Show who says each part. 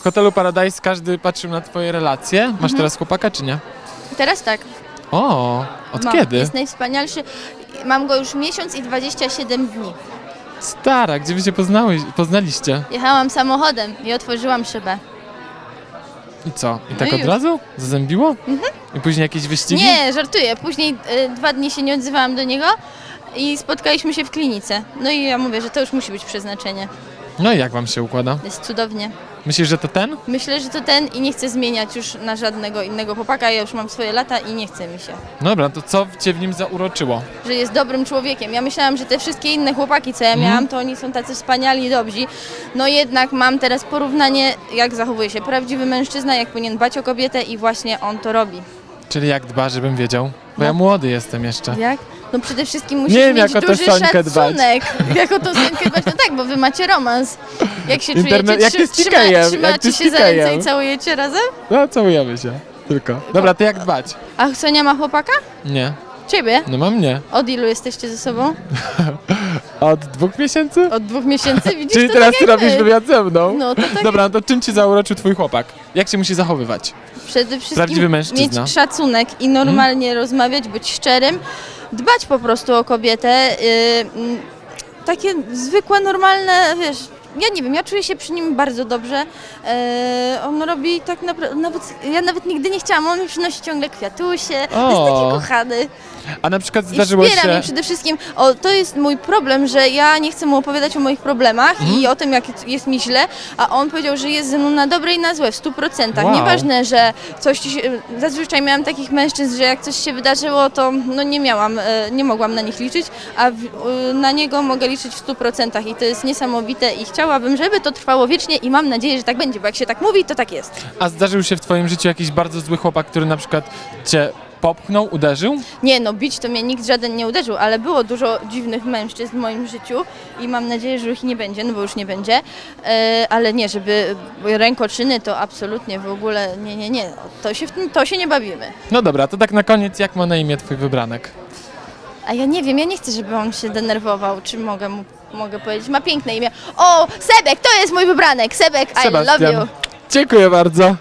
Speaker 1: W hotelu Paradise każdy patrzył na twoje relacje.
Speaker 2: Mhm.
Speaker 1: Masz teraz chłopaka czy nie?
Speaker 2: Teraz tak.
Speaker 1: O, od
Speaker 2: Mam.
Speaker 1: kiedy?
Speaker 2: Jest najwspanialszy. Mam go już miesiąc i 27 dni.
Speaker 1: Stara, gdzie wy się poznały, poznaliście?
Speaker 2: Jechałam samochodem i otworzyłam szybę.
Speaker 1: I co? I
Speaker 2: No
Speaker 1: tak
Speaker 2: i
Speaker 1: od
Speaker 2: już.
Speaker 1: razu? Zazębiło? I później jakieś wyścigi?
Speaker 2: Nie, żartuję. Później y, dwa dni się nie odzywałam do niego i spotkaliśmy się w klinice. No i ja mówię, że to już musi być przeznaczenie.
Speaker 1: No i jak wam się układa?
Speaker 2: Jest cudownie.
Speaker 1: Myślisz, że to ten?
Speaker 2: Myślę, że to ten i nie chcę zmieniać już na żadnego innego chłopaka. Ja już mam swoje lata i nie chce mi się.
Speaker 1: Dobra, to co cię w nim zauroczyło?
Speaker 2: Że jest dobrym człowiekiem. Ja myślałam, że te wszystkie inne chłopaki, co ja miałam, to oni są tacy wspaniali i dobrzy. No jednak mam teraz porównanie, jak zachowuje się prawdziwy mężczyzna, jak powinien dbać o kobietę i właśnie on to robi.
Speaker 1: Czyli jak dba, żebym wiedział? Bo
Speaker 2: No.
Speaker 1: ja młody jestem jeszcze.
Speaker 2: Jak? No przede wszystkim musisz
Speaker 1: Nie wiem,
Speaker 2: mieć
Speaker 1: jak o tę
Speaker 2: duży
Speaker 1: Sonkę dbać.
Speaker 2: szacunek. Jak o tą Sonkę dbać? No tak, bo wy macie romans. Jak się
Speaker 1: Internet-
Speaker 2: czujecie?
Speaker 1: jak ty z
Speaker 2: Trzy-
Speaker 1: Tikejem, jak
Speaker 2: trzymacie
Speaker 1: ty z
Speaker 2: się za ręce i całujecie razem?
Speaker 1: No, całujemy się. Tylko. Dobra, to jak dbać?
Speaker 2: A Sonia ma chłopaka?
Speaker 1: Nie.
Speaker 2: Ciebie?
Speaker 1: No mam nie.
Speaker 2: Od ilu jesteście ze sobą?
Speaker 1: Od dwóch miesięcy?
Speaker 2: Od dwóch miesięcy? Widzisz,
Speaker 1: Czyli
Speaker 2: to
Speaker 1: teraz
Speaker 2: tak
Speaker 1: ty
Speaker 2: jak
Speaker 1: robisz
Speaker 2: my.
Speaker 1: wywiad ze mną?
Speaker 2: No to tak
Speaker 1: Dobra, no to czym ci zauroczył twój chłopak? Jak się musi zachowywać?
Speaker 2: Przede wszystkim
Speaker 1: Prawdziwy mężczyzna.
Speaker 2: Mieć szacunek i normalnie rozmawiać, być szczerym, dbać po prostu o kobietę. Mm, takie zwykłe, normalne, wiesz, ja nie wiem, ja czuję się przy nim bardzo dobrze. Yy, on robi tak naprawdę, nawet, ja nawet nigdy nie chciałam, on mi przynosi ciągle kwiatusie, jest
Speaker 1: O.
Speaker 2: taki kochany.
Speaker 1: A na przykład
Speaker 2: I
Speaker 1: zdarzyło
Speaker 2: wspiera
Speaker 1: się...
Speaker 2: mnie przede wszystkim. O, to jest mój problem, że ja nie chcę mu opowiadać o moich problemach
Speaker 1: Mhm.
Speaker 2: i o tym, jak jest mi źle, a on powiedział, że jest ze mną na dobre i na złe, w stu procentach.
Speaker 1: Wow.
Speaker 2: Nieważne, że coś ci się... Zazwyczaj miałam takich mężczyzn, że jak coś się wydarzyło, to no nie miałam, e, nie mogłam na nich liczyć, a w, e, na niego mogę liczyć w stu procentach i to jest niesamowite i chciałabym, żeby to trwało wiecznie i mam nadzieję, że tak będzie, bo jak się tak mówi, to tak jest.
Speaker 1: A zdarzył się w twoim życiu jakiś bardzo zły chłopak, który na przykład cię popchnął, uderzył?
Speaker 2: Nie, no bić to mnie nikt żaden nie uderzył, ale było dużo dziwnych mężczyzn w moim życiu i mam nadzieję, że ich nie będzie, no bo już nie będzie. E, ale nie, żeby rękoczyny to absolutnie w ogóle nie, nie, nie. To się, w tym, to się nie bawimy.
Speaker 1: No dobra, to tak na koniec, jak ma na imię twój wybranek?
Speaker 2: A ja nie wiem, ja nie chcę, żeby on się denerwował, czy mogę mu mogę powiedzieć. Ma piękne imię. O, Sebek, to jest mój wybranek. Sebek, I love
Speaker 1: Sebastian.
Speaker 2: you.
Speaker 1: Dziękuję bardzo.